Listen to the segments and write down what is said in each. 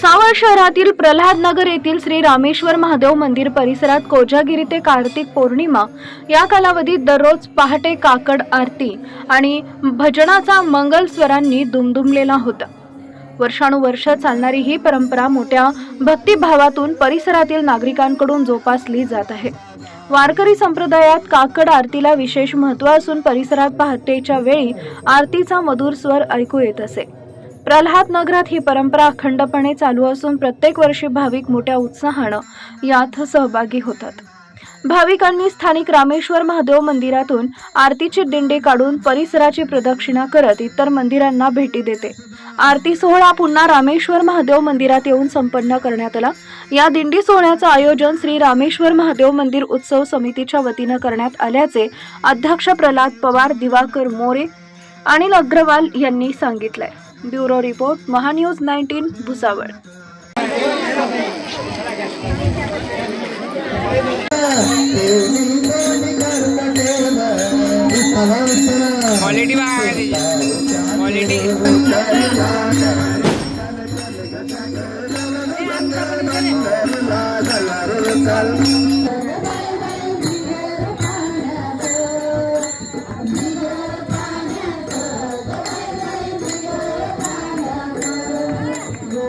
भुसावळ शहरातील प्रल्हाद नगर येथील श्री रामेश्वर महादेव मंदिर परिसरात कोजागिरी ते कार्तिक पौर्णिमा या कालावधीत दररोज पहाटे काकड आरती आणि भजनाचा मंगल स्वरांनी दुमदुमलेला होता. वर्षानुवर्ष चालणारी ही परंपरा मोठ्या भक्तिभावातून परिसरातील नागरिकांकडून जोपासली जात आहे. वारकरी संप्रदायात काकड आरतीला विशेष महत्त्व असून परिसरात पहाटेच्या वेळी आरतीचा मधुर स्वर ऐकू येत असे. प्रल्हाद नगरात ही परंपरा अखंडपणे चालू असून प्रत्येक वर्षी भाविक मोठ्या उत्साहानं यात सहभागी होतात. भाविकांनी स्थानिक रामेश्वर महादेव मंदिरातून आरतीची दिंडी काढून परिसराची प्रदक्षिणा करत इतर मंदिरांना भेटी देते. आरती सोहळा पुन्हा रामेश्वर महादेव मंदिरात येऊन संपन्न करण्यात आला. या दिंडी सोहळ्याचं आयोजन श्री रामेश्वर महादेव मंदिर उत्सव समितीच्या वतीनं करण्यात आल्याचे अध्यक्ष प्रल्हाद पवार दिवाकर मोरे अनिल अग्रवाल यांनी सांगितलंय. Bureau report MahaNews nineteen Bhusawal. Quality बघा क्वालिटी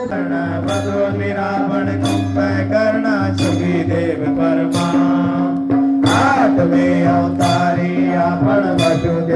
तण मधुर निरावण कुंभ करना सुखी देव परमा हाथ में अवतारी आपण वसुदेव